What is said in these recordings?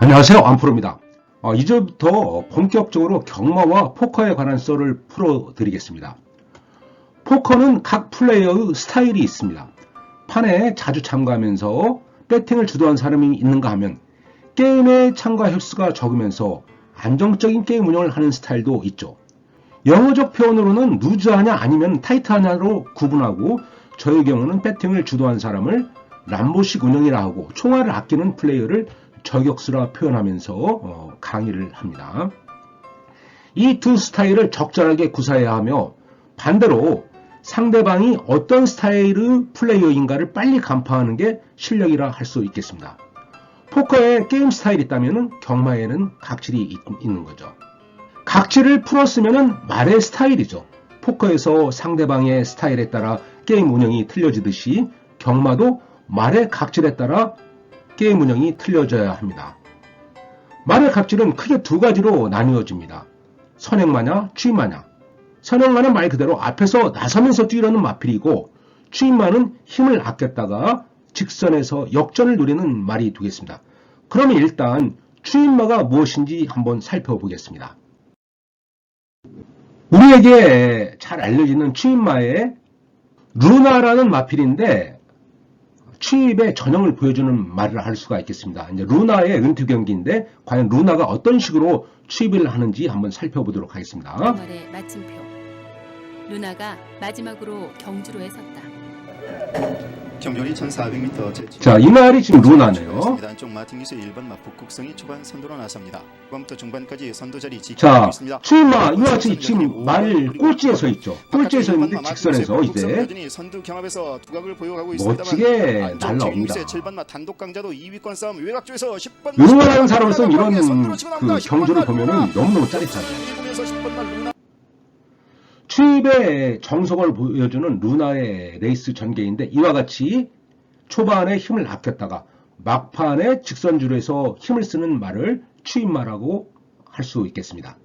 안녕하세요. 안프로입니다. 어, 이제부터 본격적으로 경마와 포커에 관한 썰을 풀어 드리겠습니다. 포커는 각 플레이어의 스타일이 있습니다. 판에 자주 참가하면서 배팅을 주도한 사람이 있는가 하면 게임의 참가 횟수가 적으면서 안정적인 게임 운영을 하는 스타일도 있죠. 영어적 표현으로는 루즈하냐 아니면 타이트하냐로 구분하고 저의 경우는 배팅을 주도한 사람을 람보식 운영이라 하고 총알을 아끼는 플레이어를 저격수라 표현하면서 어, 강의를 합니다. 이 두 스타일을 적절하게 구사해야 하며 반대로 상대방이 어떤 스타일의 플레이어인가를 빨리 간파하는 게 실력이라 할 수 있겠습니다. 포커에 게임 스타일이 있다면 경마에는 각질이 있, 있는 거죠. 각질을 풀었으면 말의 스타일이죠. 포커에서 상대방의 스타일에 따라 게임 운영이 틀려지듯이 경마도 말의 각질에 따라 게임 운영이 틀려져야 합니다. 말의 각질은 크게 두 가지로 나뉘어집니다. 선행마냐, 추임마냐. 선행마는 말 그대로 앞에서 나서면서 뛰려는 마필이고 추임마는 힘을 아꼈다가 직선에서 역전을 노리는 말이 되겠습니다. 그러면 일단 추임마가 무엇인지 한번 살펴보겠습니다. 우리에게 잘 알려지는 추임마의 루나라는 마필인데 추입의 전형을 보여주는 말을 할 수가 있겠습니다. 이제 루나의 은퇴 경기인데 과연 루나가 어떤 식으로 추입을 하는지 한번 살펴보도록 하겠습니다. 주말의 마침표. 루나가 마지막으로 경주로에 섰다. 경距리 1,400m 제 자, 이 말이 지금 루나네요. 안쪽 마틴기스 1번 마포 국성이 초반 선두로 나섭니다. 후반부터 중반까지 선두 자리 지키고 자, 있습니다. 추임마 이와 같이 지금 말 꼴찌에 서 있죠. 꼴찌에 서 있는데 직선에서 이제 선두 경합에서 두각을 보여가고 있습니다만 멋지게 안쪽 날라옵니다. 제 7번 단독 강자도 2위권 싸움 외곽 쪽에서 10번 응원하는 사람으로서는 이런 그 경주를 보면은 너무너무 짜릿하죠. 추입의 정석을 보여주는 루나의 레이스 전개인데 이와 같이 초반에 힘을 아꼈다가 막판에 직선주로에서 힘을 쓰는 말을 추입마라고 할 수 있겠습니다.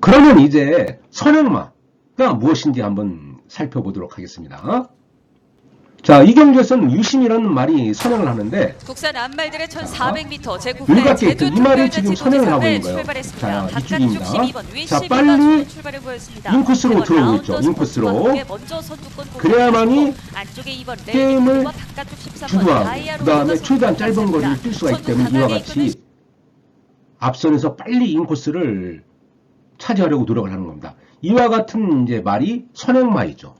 그러면 이제 선행마가 무엇인지 한번 살펴보도록 하겠습니다. 자, 이 경주에서는 유심이라는 말이 선행을 하는데 국산 암말들의 1,400m 물과 제9회 게이트 이 말이 지금 선행을 하고 있는 거예요. 자, 이쪽입니다. 자, 자, 빨리. 인코스로 들어오고 있죠. 인코스로. 그래야만이 게임을 주도하고 그 다음에 최대한 짧은 거리를 뛸 수가 있기 때문에 이와 같이 앞선에서 빨리 인코스를 차지하려고 노력을 하는 겁니다. 이와 같은 이제 말이 선행마이죠.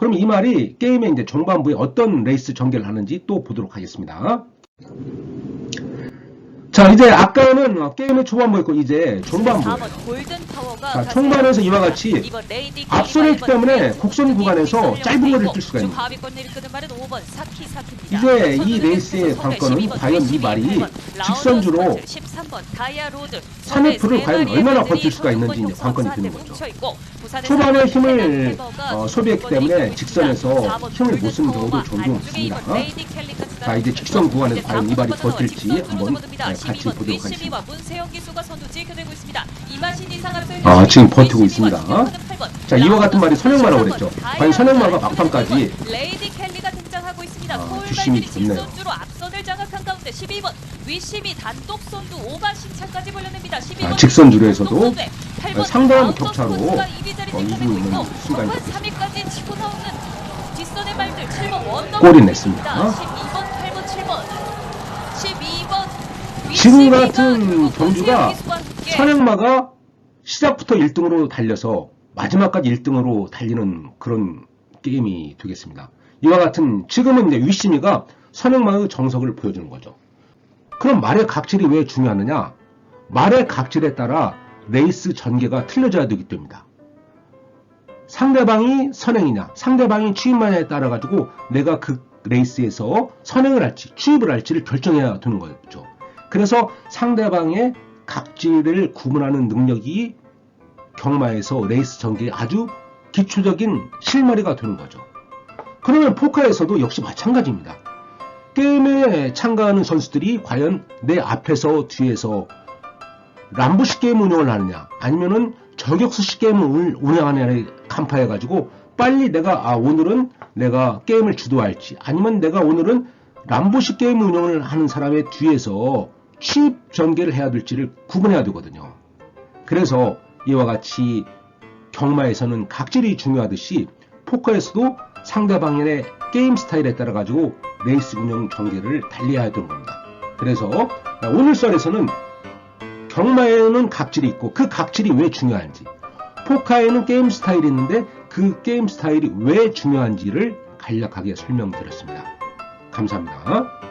그럼 이 말이 게임의 이제 종반부에 어떤 레이스 전개를 하는지 또 보도록 하겠습니다. 자, 이제 아까는 어, 게임의 초반부였고 이제 종반부예요. 자, 총반에서 이와 같이 있기 때문에 곡선 구간에서 짧은 거리를 뛸 수가 있는 이제 이 레이스의 관건은 과연 이 말이 직선주로 3F를 과연 얼마나 버틸 수가 있는지 이제 관건이 되는 거죠. 초반에 힘을 어, 소비했기 때문에 직선에서 힘을 못 쓰는 경우도 종종 있습니다. 자, 이제 직선 구간에서 과연 이 말이 버틸지 한번 네, 같이 보도록 하겠습니다. 아, 지금 버티고 있습니다. 자, 이와 같은 말이 선행마라고 그랬죠. 과연 선행마가 막판까지 레이디 켈리가 등장하고 있습니다. 아, 주심이 좋네요. 직선주로 앞선을 장악한 가운데 12번 위심이 단독 선두 오바 신차까지 벌려냅니다. 12번 아, 직선 주로에서도 팔번 상당한 격차로 자리 어, 이기고 있는 순간이 되겠습니다. 3위까지 치고 나오는 뒷선의 말들 7번 원더 골이 냈습니다. 12번 8번 7번 12번 지금 같은 경주가 선행마가 시작부터 1등으로 달려서 마지막까지 1등으로 달리는 그런 게임이 되겠습니다. 이와 같은 지금은 이제 위시미가 선행마의 정석을 보여주는 거죠. 그럼 말의 각질이 왜 중요하느냐? 말의 각질에 따라 레이스 전개가 틀려져야 되기 때문이다. 상대방이 선행이냐, 상대방이 추임마냐에 따라 가지고 내가 그 레이스에서 선행을 할지 추입을 할지를 결정해야 되는 거죠. 그래서 상대방의 각질을 구분하는 능력이 경마에서 레이스 전개에 아주 기초적인 실마리가 되는 거죠. 그러면 포커에서도 역시 마찬가지입니다. 게임에 참가하는 선수들이 과연 내 앞에서 뒤에서 람보식 게임 운영을 하느냐 아니면은 저격수식 게임을 운영하느냐를 간파해 가지고 빨리 내가 아 오늘은 내가 게임을 주도할지 아니면 내가 오늘은 람보식 게임 운영을 하는 사람의 뒤에서 취입 전개를 해야 될지를 구분해야 되거든요. 그래서 이와 같이 경마에서는 각질이 중요하듯이 포커에서도 상대방의 게임 스타일에 따라 가지고 레이스 운영 전개를 달리해야 되는 겁니다. 그래서 오늘 썰에서는 경마에는 각질이 있고 그 각질이 왜 중요한지 포카에는 게임 스타일이 있는데 그 게임 스타일이 왜 중요한지를 간략하게 설명드렸습니다. 감사합니다.